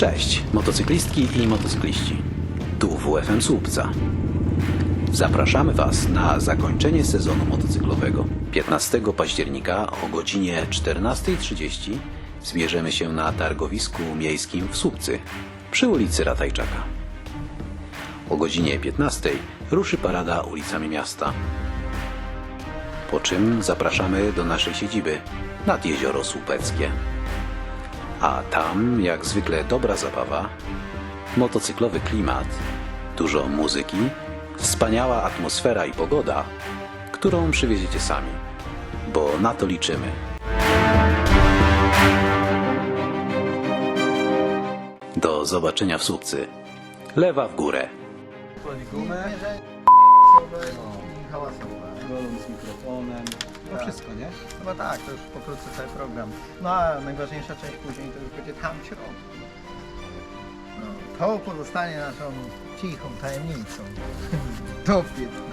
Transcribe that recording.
Cześć, motocyklistki i motocykliści. Tu WFM Słupca. Zapraszamy Was na zakończenie sezonu motocyklowego. 15 października o godzinie 14.30 zbierzemy się na targowisku miejskim w Słupcy przy ulicy Ratajczaka. O godzinie 15 ruszy parada ulicami miasta. Po czym zapraszamy do naszej siedziby nad jezioro Słupeckie. A tam, jak zwykle, dobra zabawa, motocyklowy klimat, dużo muzyki, wspaniała atmosfera i pogoda, którą przywieziecie sami, bo na to liczymy. Do zobaczenia w Słupcy. Lewa w górę. Gumę, i hałasowe. golą z mikrofonem, no Tak. wszystko, nie? Chyba tak, to już pokrótce cały program. No a najważniejsza część później to już będzie tam w środku. No, to pozostanie naszą cichą tajemnicą. Do 15.